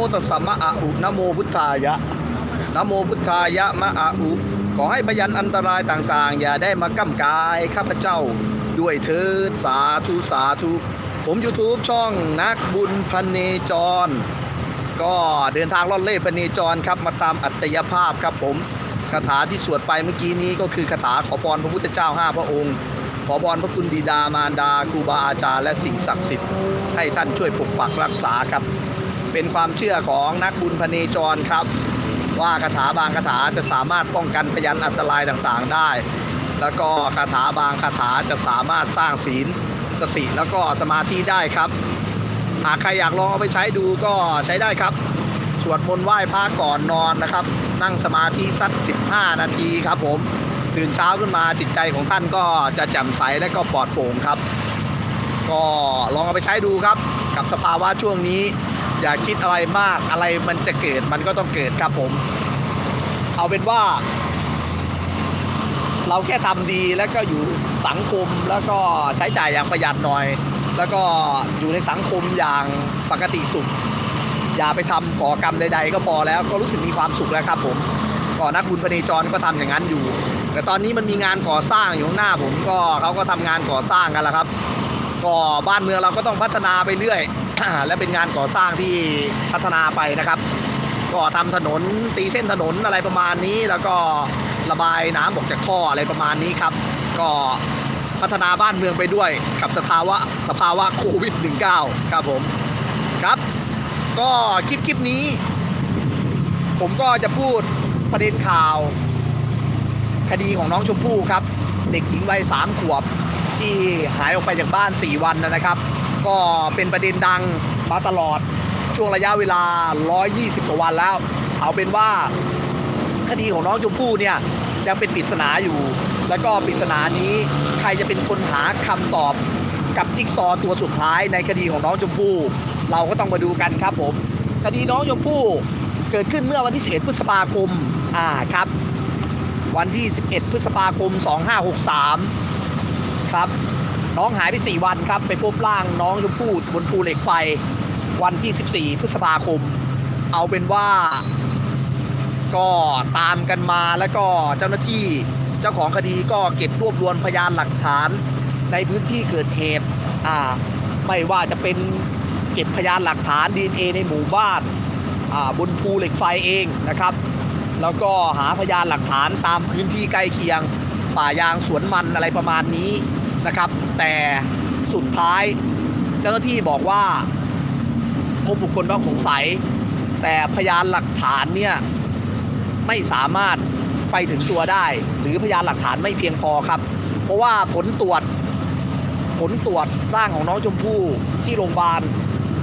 โมตัสสะมะอะอุนะโมพุทธายะนะโมพุทธายะมะอะอุขอให้พยันอันตรายต่างๆ อย่าได้มาก้ำกายข้าพเจ้า ด้วยเถิดสาธุสาธุ ผม YouTube ช่องนักบุญพันเนจร ก็เดินทางล่อนเล่พเนจรครับมาตามอัตยภาพครับผมคาถาที่สวดไปเมื่อกี้นี้ก็คือคาถาขอพรพระพุทธเจ้าห้าพระองค์ ขอพรพระคุณบิดามารดาครูบาอาจารย์และสิ่งศักดิ์สิทธิ์ให้ท่านช่วยปกปักรักษาครับ เป็นความเชื่อของนักบุญพเนจรครับ ว่าคาถาบางคาถาจะสามารถป้องกันพยันอันตรายต่างๆ ได้ แล้วก็คาถาบางคาถาจะสามารถสร้างศีลสติแล้วก็สมาธิได้ครับ หากใครอยากลองเอาไปใช้ดูก็ใช้ได้ครับ สวดมนต์ไหว้พระก่อนนอนนะครับ นั่งสมาธิสัก 15 นาทีครับผมตื่นเช้าขึ้นมาจิตใจของท่านก็จะแจ่มใสและก็ปลอดโปร่งครับ ก็ลองเอาไปใช้ดูครับ กับสภาวะช่วงนี้ อย่าคิดอะไรมากอะไรมันจะเกิดมันก็ต้องเกิดครับผม เอาเป็นว่า เราแค่ทำดีแล้วก็อยู่สังคมแล้วก็ใช้จ่ายอย่างประหยัดหน่อย แล้วก็อยู่ในสังคมอย่างปกติสุข อย่าไปทำก่อกรรมใด ๆ ก็พอแล้วก็รู้สึกมีความสุขแล้วครับผมก็นักบุญพเนจรก็ทำอย่างนั้นอยู่ แต่ตอนนี้มันมีงานก่อสร้างอยู่ข้างหน้าผมก็เขาก็ทำงานก่อสร้างกันแล้วครับ ก็บ้านเมืองเราก็ต้องพัฒนาไปเรื่อย และเป็นงานก่อสร้างที่พัฒนาไปนะครับ ก็ทำถนนตีเส้นถนนอะไรประมาณนี้ แล้วก็ระบายน้ำออกจากท่ออะไรประมาณนี้ครับ ก็พัฒนาบ้านเมืองไปด้วยกับสภาวะสภาวะโควิด -19 ครับผมครับ ก็คลิปคลิปนี้ ผมก็จะพูดประเด็นข่าว คดีของน้องชมพู่ครับ เด็กหญิงวัยสามขวบ ที่หายออกไปจากบ้าน 4 วันนะครับ ก็เป็นประเด็นดังมาตลอดช่วงระยะเวลา 120กว่าวันแล้ว เอาเป็นว่าคดีของน้องชมพู่เนี่ยยังเป็นปริศนาอยู่ แล้วก็ปริศนานี้ใครจะเป็นคนหาคำตอบกับจิ๊กซอว์ตัวสุดท้ายในคดีของน้องชมพู่ เราก็ต้องมาดูกันครับผมคดีน้องชมพู่เกิดขึ้นเมื่อวันที่11พฤษภาคมอ่าครับ วันที่ 11 พฤษภาคม 2563 ครับ น้องหายไป 4 วันครับ ไปพบร่างน้องชมพู่บนภูเหล็กไฟ วันที่ 14 พฤษภาคม เอาเป็นว่า ก็ตามกันมาแล้วก็เจ้าหน้าที่เจ้าของคดีก็เก็บรวบรวมพยานหลักฐานในพื้นที่เกิดเหตุอ่าไม่ว่าจะเป็นเก็บพยานหลักฐาน DNA ในหมู่บ้านอ่าบนภูเหล็กไฟเองนะครับ แล้วก็หาพยานหลักฐานตามพื้นที่ใกล้เคียง ป่ายางสวนมันอะไรประมาณนี้ นะครับ แต่สุดท้ายเจ้าหน้าที่บอกว่าพบบุคคลต้องสงสัย แต่พยานหลักฐานเนี่ยไม่สามารถไปถึงตัวได้ หรือพยานหลักฐานไม่เพียงพอครับ เพราะว่าผลตรวจผลตรวจร่างของน้องชมพู่ที่โรงพยาบาล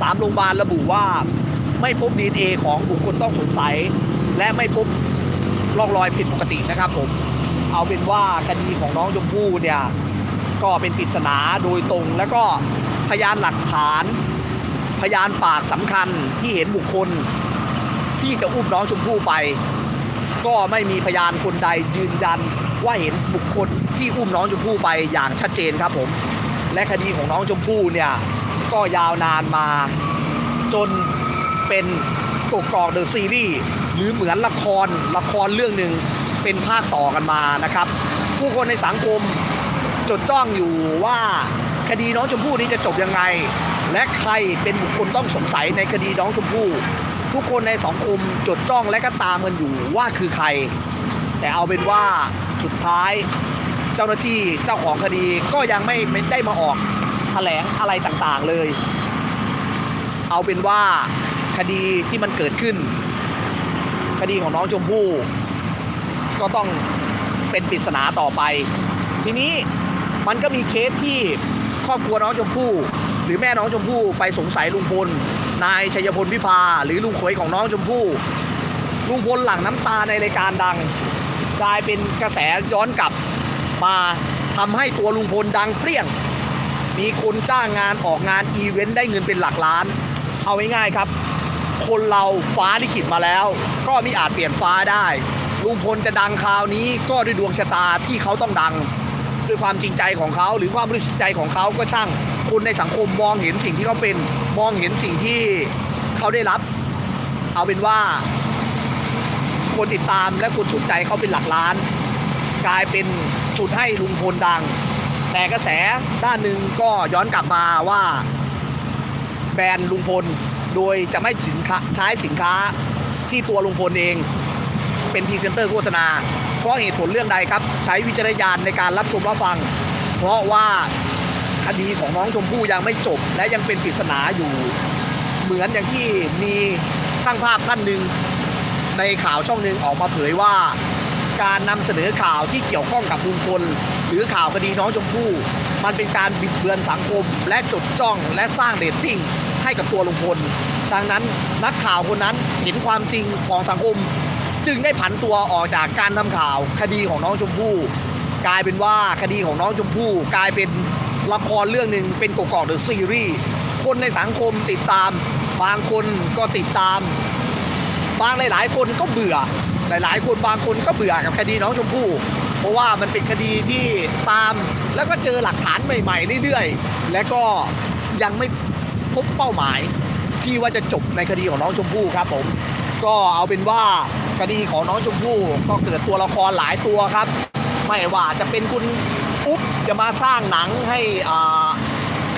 สามโรงพยาบาลระบุว่าไม่พบดีเอของบุคคลต้องสงสัย และไม่พบร่องรอยผิดปกตินะครับผม เอาเป็นว่าคดีของน้องชมพู่เนี่ย ก็เป็นปริศนาโดยตรง แล้วก็พยานหลักฐาน พยานปากสำคัญที่เห็นบุคคล ที่จะอุ้มน้องชมพู่ไป ก็ไม่มีพยานคนใดยืนยันว่าเห็นบุคคลที่อุ้มน้องชมพู่ไปอย่างชัดเจนครับผม และคดีของน้องชมพู่เนี่ยก็ยาวนานมาจนเป็นกกอกเดอะซีรีส์หรือเหมือนละครละครเรื่องหนึ่งเป็นภาคต่อกันมานะครับ ผู้คนในสังคม จดจ้องอยู่ว่าคดีน้องชมพู่นี้จะจบยังไง และใครเป็นบุคคลต้องสงสัยในคดีน้องชมพู่ ทุกคนในสังคมจดจ้องและก็ตามกันอยู่ว่าคือใคร แต่เอาเป็นว่าสุดท้ายเจ้าหน้าที่เจ้าของคดีก็ยังไม่ไม่ได้มาออกแถลงอะไรต่างๆเลย เอาเป็นว่าคดีที่มันเกิดขึ้น คดีของน้องชมพู่ ก็ต้องเป็นปริศนาต่อไป ทีนี้ มันก็มีเคสที่ครอบครัวน้องชมพู่ หรือแม่น้องชมพู่ไปสงสัยลุงพล นายชัยพลวิภาหรือลุงเขยของน้องชมพู่ ลุงพลหลั่งน้ำตาในรายการดัง กลายเป็นกระแสย้อนกลับมาทำให้ตัวลุงพลดังเปรี้ยง มีคนจ้างงานออกงานอีเวนต์ได้เงินเป็นหลักล้าน เอาง่ายๆครับ คนเราฟ้าลิขิตมาแล้ว ก็มิอาจเปลี่ยนฟ้าได้ลุงพลจะดังคราวนี้ก็ด้วยดวงชะตาที่เขาต้องดัง ด้วยความจริงใจของเขาหรือความบริสุทธิ์ใจของเขาก็ช่างคนในสังคมมองเห็นสิ่งที่เขาเป็นมองเห็นสิ่งที่เขาได้รับ เอาเป็นว่า คนติดตามและคนสนใจเขาเป็นหลักล้าน กลายเป็นจุดให้ลุงพลดัง แต่กระแสด้านหนึ่งก็ย้อนกลับมาว่า แบรนด์ลุงพลโดยจะไม่สินค้าใช้สินค้าที่ตัวลุงพลเอง เป็นพรีเซนเตอร์โฆษณา เพราะเหตุผลเรื่องใดครับ ใช้วิจารณญาณในการรับชมรับฟัง เพราะว่าคดีของน้องชมพู่ยังไม่จบ และยังเป็นปริศนาอยู่ เหมือนอย่างที่มีช่างภาพท่านหนึ่งในข่าวช่องหนึ่งออกมาเผยว่า การนำเสนอข่าวที่เกี่ยวข้องกับลุงพลหรือข่าวคดีน้องชมพู่ มันเป็นการบิดเบือนสังคม และจดจ้องและสร้างเรตติ้งให้กับตัวลุงพลดังนั้นนักข่าวคนนั้นเห็นความจริงของสังคม จึงได้ผันตัวออกจากการทำข่าวคดีของน้องชมพู่ กลายเป็นว่าคดีของน้องชมพู่ กลายเป็นละครเรื่องหนึ่งเป็นกกอกเดอะซีรีส์คนในสังคมติดตาม บางคนก็ติดตามบางหลายๆ คนก็เบื่อหลายๆ คนบางคนก็เบื่อกับคดีน้องชมพู่เพราะว่ามันเป็นคดีที่ตามแล้วก็เจอหลักฐานใหม่ๆเรื่อยๆ และก็ยังไม่พบเป้าหมายที่ว่าจะจบในคดีของน้องชมพู่ครับผม ก็เอาเป็นว่า คดีของน้องชมพู่ก็เกิดตัวละครหลายตัวครับ ไม่ว่าจะเป็นคุณอุ๊บจะมาสร้างหนังให้อ่า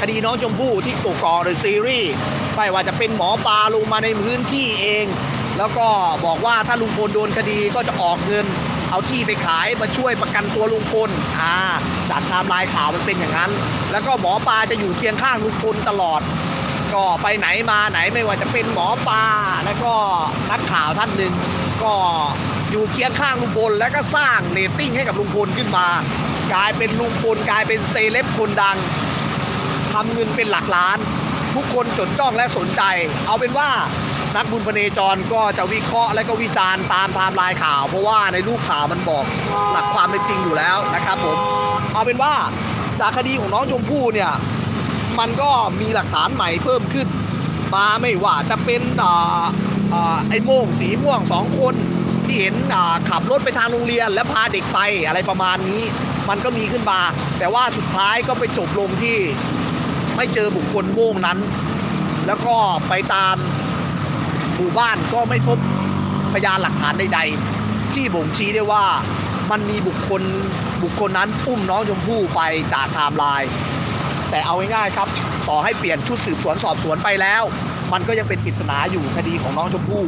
คดีน้องชมพู่ที่กกอหรือซีรีส์ไม่ว่าจะเป็นหมอปลาลงมาในพื้นที่เอง แล้วก็บอกว่าถ้าลุงพลโดนคดีก็จะออกเงิน เอาที่ไปขายมาช่วยประกันตัวลุงพลอ่าจากไทม์ไลน์ข่าวมันเป็นอย่างนั้น แล้วก็หมอปลาจะอยู่เคียงข้างลุงพลตลอด ก็ไปไหนมาไหนไม่ว่าจะเป็นหมอปลาแล้วก็นักข่าวท่านหนึ่ง ก็อยู่เคียงข้างลุงพลแล้วก็สร้างเรตติ้งให้กับลุงพลขึ้นมา กลายเป็นลุงพลกลายเป็นเซเลบคนดังทำเงินเป็นหลักล้าน ทุกคนจดจ้องและสนใจ เอาเป็นว่านักบุญพเนจรก็จะวิเคราะห์และก็วิจารณ์ตามไทม์ไลน์ข่าว เพราะว่าในรูปข่าวมันบอกหลักความเป็นจริงอยู่แล้วนะครับผมเอาเป็นว่าจากคดีของน้องชมพู่เนี่ยมันก็มีหลักฐานใหม่เพิ่มขึ้น มาไม่ว่าจะเป็นอ่อ่า ไอ้โม่งสีม่วงสองคนที่เห็นขับรถไปทางโรงเรียน และพาเด็กไปอะไรประมาณนี้ มันก็มีขึ้นมา แต่ว่าสุดท้ายก็ไปจบลงที่ไม่เจอบุคคลโม่งนั้น แล้วก็ไปตามหมู่บ้านก็ไม่พบพยานหลักฐานใดๆ ที่บ่งชี้ได้ว่ามันมีบุคคลบุคคลนั้นอุ้มน้องชมพู่ไปจากไทม์ไลน์แต่เอาง่ายๆครับ ต่อให้เปลี่ยนชุดสืบสวนสอบสวนไปแล้ว มันก็ยังเป็นปริศนาอยู่คดีของน้องชมพู่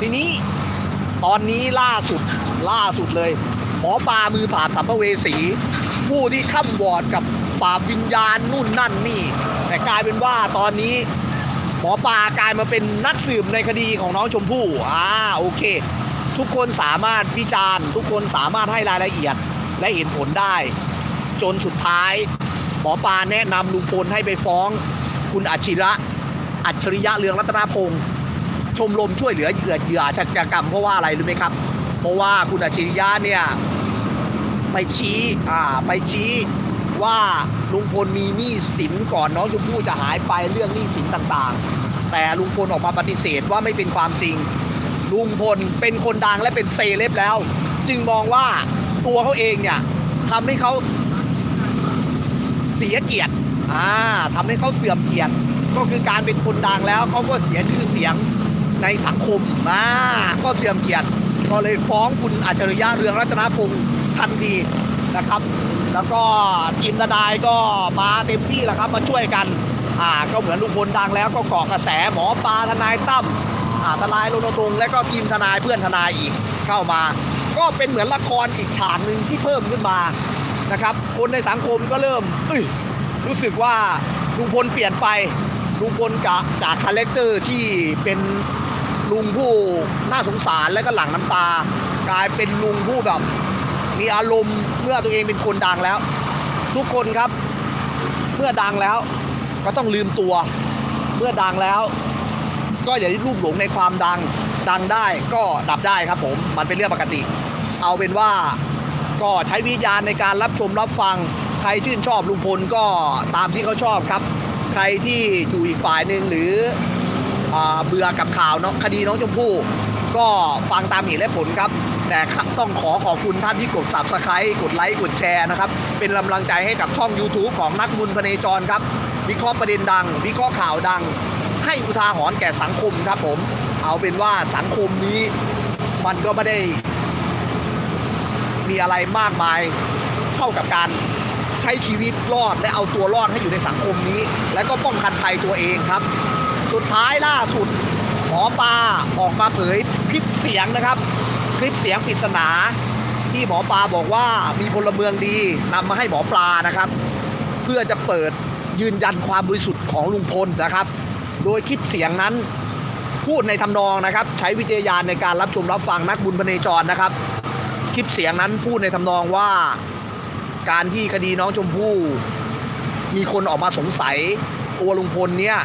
ทีนี้ตอนนี้ล่าสุดล่าสุดเลย หมอปลามือปราบสัมภเวสี ผู้ที่ข้ามวอดกับปราบวิญญาณนู่นนั่นนี่ แต่กลายเป็นว่าตอนนี้ หมอปลากลายมาเป็นนักสืบในคดีของน้องชมพู่อ่าโอเค ทุกคนสามารถวิจารณ์ ทุกคนสามารถให้รายละเอียดและเห็นผลได้ จนสุดท้าย หมอปลาแนะนำลุงพลให้ไปฟ้อง คุณอัจฉริยะ อัจฉริยะเรืองรัตนพงศ์ชมรมช่วยเหลือเหยื่อเหยื่ออาชญากรรมเพราะว่าอะไรรู้ไหมครับ เพราะว่าคุณอัจฉริยะเนี่ยไปชี้อ่าไปชี้ว่าลุงพลมีหนี้สินก่อนน้องชมพู่จะหายไปเรื่องหนี้สินต่างๆ แต่ลุงพลออกมาปฏิเสธว่าไม่เป็นความจริง ลุงพลเป็นคนดังและเป็นเซเลบแล้ว จึงมองว่าตัวเขาเองเนี่ยทำให้เขาเสียเกียรติอ่าทำให้เขาเสื่อมเกียรติ ก็คือการเป็นคนดังแล้วเขาก็เสียชื่อเสียงในสังคมอ่าก็เสื่อมเกียรติก็เลยฟ้องคุณอัจฉริยะเรืองรัตนพงศ์ทันทีนะครับ แล้วก็ทีมทนายก็มาเต็มที่แล้วครับมาช่วยกันอ่าก็เหมือนลุงพลดังแล้วก็เกาะกระแสหมอปลาทนายตั้มอ่าทนายรณรงค์และก็ทีมทนายเพื่อนทนายอีกเข้ามา ก็เป็นเหมือนละครอีกฉากหนึ่งที่เพิ่มขึ้นมานะครับ คนในสังคมก็เริ่มเอ้ยรู้สึกว่าลุงพลเปลี่ยนไป ลุงพลจากจากคาแรคเตอร์ที่เป็นลุงผู้น่าสงสารและก็หลั่งน้ำตา กลายเป็นลุงผู้แบบมีอารมณ์เมื่อตัวเองเป็นคนดังแล้ว ทุกคนครับเมื่อดังแล้วก็ต้องลืมตัว เมื่อดังแล้ว ก็อย่าได้รูปหลงในความดังดังได้ก็ดับได้ครับผมมันเป็นเรื่องปกติ เอาเป็นว่าก็ใช้วิญญาณในการรับชมรับฟัง ใครชื่นชอบลุงพลก็ตามที่เขาชอบครับ ใครที่อยู่อีกฝ่ายหนึ่งหรืออเบื่อกับข่าวเนาะคดีน้องชมพู่ก็ฟังตามเหตุและผลครับ แต่ต้องขอขอบคุณท่านที่กด subscribe กดไลค์กดแชร์นะครับ เป็นกำลังใจให้กับช่อง YouTube ของนักบุญพเนจรครับวิเคราะห์ประเด็นดังวิเคราะห์ข่าวดัง ให้อุทาหรณ์แก่สังคมครับผม เอาเป็นว่าสังคมนี้มันก็ไม่ได้ มีอะไรมากมายเท่ากับการ ช้ชีวิตรอดและเอาตัวรอดให้อยู่ในสังคมนี้ และก็ป้องกันภัยตัวเองครับ สุดท้ายล่าสุดหมอปลาออกมาเผยคลิปเสียงนะครับ คลิปเสียงปริศนา ที่หมอปลาบอกว่ามีพลเมืองดีนำมาให้หมอปลานะครับ เพื่อจะเปิดยืนยันความบริสุทธิ์ของลุงพลนะครับ โดยคลิปเสียงนั้นพูดในทำนองนะครับ ใช้วิจารณญาณในการรับชมรับฟังนักบุญพเนจรนะครับ คลิปเสียงนั้นพูดในทำนองว่า การที่คดีน้องชมพู่มีคนออกมาสงสัยตัวลุงพลเนี่ย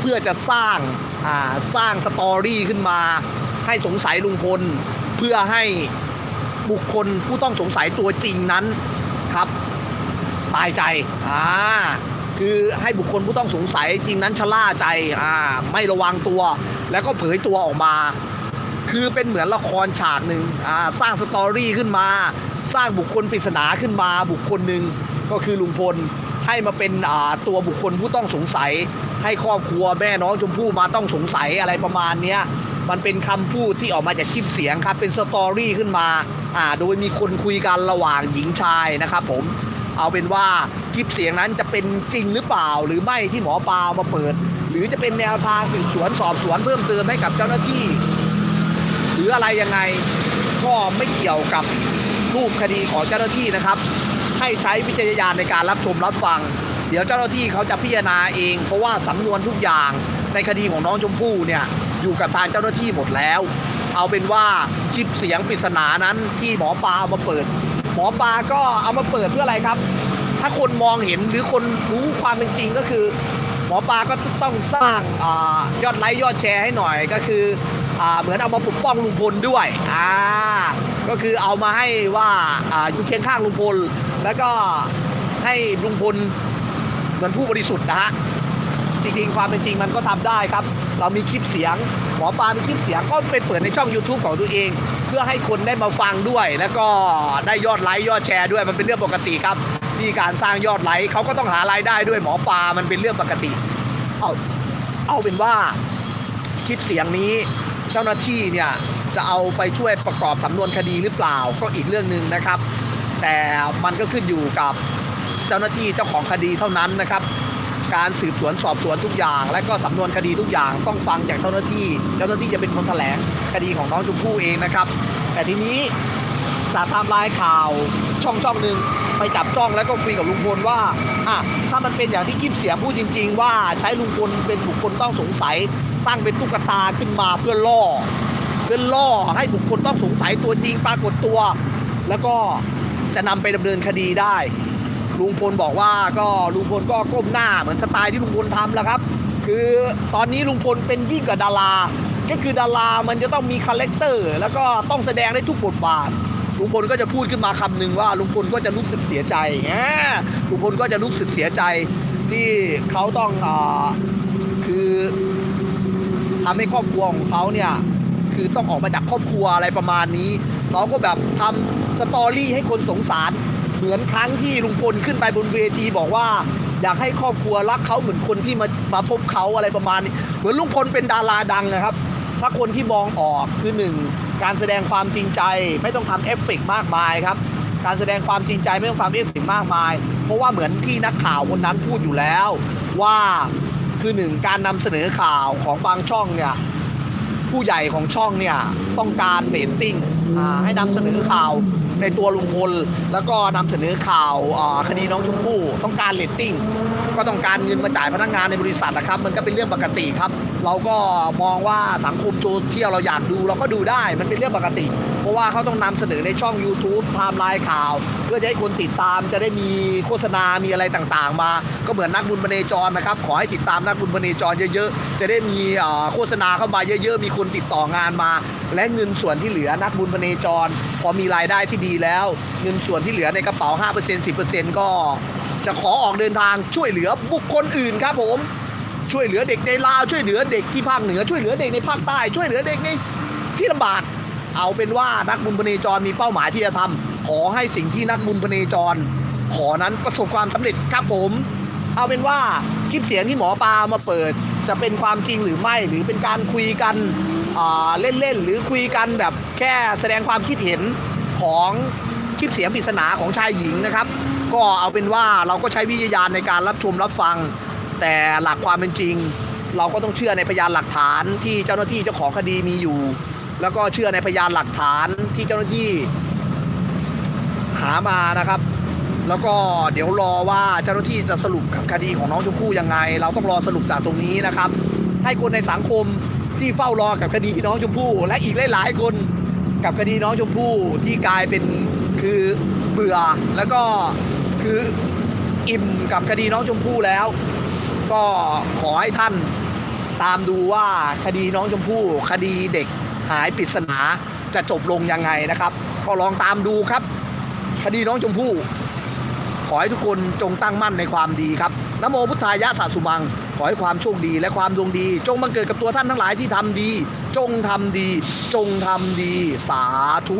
เพื่อจะสร้างอ่าสร้างสตอรี่ขึ้นมา ให้สงสัยลุงพล เพื่อให้บุคคลผู้ต้องสงสัยตัวจริงนั้นครับ ตายใจอ่าคือให้บุคคลผู้ต้องสงสัยจริงนั้นชะล่าใจอ่าไม่ระวังตัว แล้วก็เผยตัวออกมา คือเป็นเหมือนละครฉากหนึ่งอ่าสร้างสตอรี่ขึ้นมา สร้างบุคคลปริศนาขึ้นมาบุคคลหนึ่งก็คือลุงพลให้มาเป็นตัวบุคคลผู้ต้องสงสัย ให้ครอบครัวแม่น้องชมพู่มาต้องสงสัยอะไรประมาณเนี้ยมันเป็นคำพูดที่ออกมาจากคลิปเสียงครับเป็นสตอรี่ขึ้นมาอ่าโดยมีคนคุยกันระหว่างหญิงชายนะครับผมเอาเป็นว่าคลิปเสียงนั้นจะเป็นจริงหรือเปล่า หรือไม่ที่หมอปลามาเปิด หรือจะเป็นแนวทางสืบสวนสอบสวนเพิ่มเติมให้กับเจ้าหน้าที่ หรืออะไรยังไงก็ไม่เกี่ยวกับ รูปคดีของเจ้าหน้าที่นะครับ ให้ใช้วิจารณญาณในการรับชมรับฟัง เดี๋ยวเจ้าหน้าที่เขาจะพิจารณาเอง เพราะว่าสำนวนทุกอย่างในคดีของน้องชมพู่เนี่ยอยู่กับทางเจ้าหน้าที่หมดแล้ว เอาเป็นว่าคลิปเสียงปริศนานั้นที่หมอปลาเอามาเปิด หมอปลาก็เอามาเปิดเพื่ออะไรครับ ถ้าคนมองเห็นหรือคนรู้ความเป็นจริงก็คือ หมอปลาก็ต้องสร้างอยอดไลค์ยอดแชร์ให้หน่อยก็คืออเหมือนเอามาปกป้องลุงพลด้วยอ่า ก็คือเอามาให้ว่าออยู่เคียงข้างลุงพล แล้วก็ให้ลุงพลเหมือนผู้บริสุทธิ์นะฮะจริงๆความเป็นจริงมันก็ทำได้ครับ เรามีคลิปเสียงหมอปลามีคลิปเสียงก็ไปเปิดในช่อง YouTube ของตัวเอง เพื่อให้คนได้มาฟังด้วย แล้วก็ได้ยอดไลค์ยอดแชร์ด้วยมันเป็นเรื่องปกติครับที่การสร้างยอดไลค์เขาก็ต้องหารายได้ด้วยหมอปลามันเป็นเรื่องปกติ เอาเอาเป็นว่าคลิปเสียงนี้ เจ้าหน้าที่เนี่ยจะเอาไปช่วยประกอบสำนวนคดีหรือเปล่าก็อีกเรื่องหนึ่งนะครับ แต่มันก็ขึ้นอยู่กับเจ้าหน้าที่เจ้าของคดีเท่านั้นนะครับ การสืบสวนสอบสวนทุกอย่าง และก็สำนวนคดีทุกอย่างต้องฟังจากเจ้าหน้าที่ เจ้าหน้าที่จะเป็นคนแถลงคดีของน้องชมพู่เองนะครับ แต่ทีนี้จากไทม์ไลน์ข่าว ช่องช่องหนึ่งไปจับจ้องแล้วก็คุยกับลุงพลว่าอะถ้ามันเป็นอย่างที่คลิปเสียงพูดจริง ๆ ว่าใช้ลุงพลเป็นบุคคลต้องสงสัย ตั้งเป็นตุ๊กตาขึ้นมาเพื่อล่อ เพื่อล่อให้บุคคลต้องสงสัยตัวจริงปรากฏตัว แล้วก็จะนำไปดำเนินคดีได้ลุงพลบอกว่าก็ลุงพลก็ก้มหน้าเหมือนสไตล์ที่ลุงพลทำแล้วครับ คือตอนนี้ลุงพลเป็นยิ่งกว่าดารา ก็คือดารามันจะต้องมีคาแรคเตอร์แล้วก็ต้องแสดงได้ทุกบทบาท ลุงพลก็จะพูดขึ้นมาคำหนึ่งว่าลุงพลก็จะรู้สึกเสียใจแหมลุงพลก็จะรู้สึกเสียใจที่เขาต้องอคือทำให้ครอบครัวของเขาเนี่ยคือต้องออกมาจากครอบครัวอะไรประมาณนี้เขาก็แบบทำสตอรี่ให้คนสงสาร เหมือนครั้งที่ลุงพลขึ้นไปบนเวทีบอกว่าอยากให้ครอบครัวรักเขาเหมือนคนที่มามาพบเขาอะไรประมาณนี้ เหมือนลุงพลเป็นดาราดังนะครับ ถ้าคนที่มองออกคือหนึ่ง การแสดงความจริงใจไม่ต้องทำเอฟเฟกต์มากมายครับ การแสดงความจริงใจไม่ต้องทำเอฟเฟกต์มากมาย เพราะว่าเหมือนที่นักข่าวคนนั้นพูดอยู่แล้ว ว่าคือหนึ่งการนำเสนอข่าวของบางช่องเนี่ย ผู้ใหญ่ของช่องเนี่ยต้องการเรตติ้งให้นำเสนอข่าวในตัวลุงพลแล้วก็นำเสนอข่าวคดีน้องชมพู่ต้องการเรตติ้งก็ต้องการเงินมาจ่ายพนักงานในบริษัทนะครับ มันก็เป็นเรื่องปกติครับ เราก็มองว่าสังคมโซเชียลเราอยากดูเราก็ดูได้มันเป็นเรื่องปกติ ราะว่าเขาต้องนำเสนอในช่อง YouTube ไทม์ไลน์ข่าว เพื่อจะให้คนติดตามจะได้มีโฆษณา มีอะไรต่างๆ มา ก็เหมือนนักบุญพเนจรนะครับ ขอให้ติดตามนักบุญพเนจรเยอะๆ จะได้มีโฆษณาเข้ามาเยอะๆ มีคนติดต่องานมา และเงินส่วนที่เหลือนักบุญพเนจร พอมีรายได้ที่ดีแล้ว เงินส่วนที่เหลือในกระเป๋า 5% 10%ก็จะขอออกเดินทางช่วยเหลือบุคคลอื่นครับผมช่วยเหลือเด็กในลาวช่วยเหลือเด็กที่ภาคเหนือช่วยเหลือเด็กในภาคใต้ช่วยเหลือเด็กในที่ลำบาก เอาเป็นว่านักบุญพเนจรมีเป้าหมายที่จะทำขอให้สิ่งที่นักบุญพเนจร ขอนั้นประสบความสำเร็จครับผม เอาเป็นว่าคลิปเสียงที่หมอปลามาเปิด จะเป็นความจริงหรือไม่หรือเป็นการคุยกันเล่นๆหรือคุยกันแบบแค่แสดงความคิดเห็นของคลิปเสียงปริศนาของชายหญิงนะครับ ก็เอาเป็นว่าเราก็ใช้วิจารณญาณในการรับชมรับฟัง แต่หลักความเป็นจริง เราก็ต้องเชื่อในพยานหลักฐานที่เจ้าหน้าที่เจ้าของคดีมีอยู่ แล้วก็เชื่อในพยานหลักฐานที่เจ้าหน้าที่ หามานะครับ แล้วก็เดี๋ยวรอว่าเจ้าหน้าที่จะสรุปกับคดีของน้องชมพู่ยังไง เราต้องรอสรุปจากตรงนี้นะครับ ให้คนในสังคมที่เฝ้ารอกับคดีน้องชมพู่ และอีกหลายๆคนกับคดีน้องชมพู่ที่กลายเป็นคือเบื่อแล้วก็คืออิ่มกับคดีน้องชมพู่แล้ว ก็ขอให้ท่านตามดูว่าคดีน้องชมพู่คดีเด็ก หายปริศนาจะจบลงยังไงนะครับ ก็ลองตามดูครับคดีน้องชมพู่ขอให้ทุกคนจงตั้งมั่นในความดีครับนโมพุทธายะสาสุมัง ขอให้ความโชคดีและความดวงดี จงบังเกิดกับตัวท่านทั้งหลายที่ทำดี จงทำดี จงทำดี สาธุ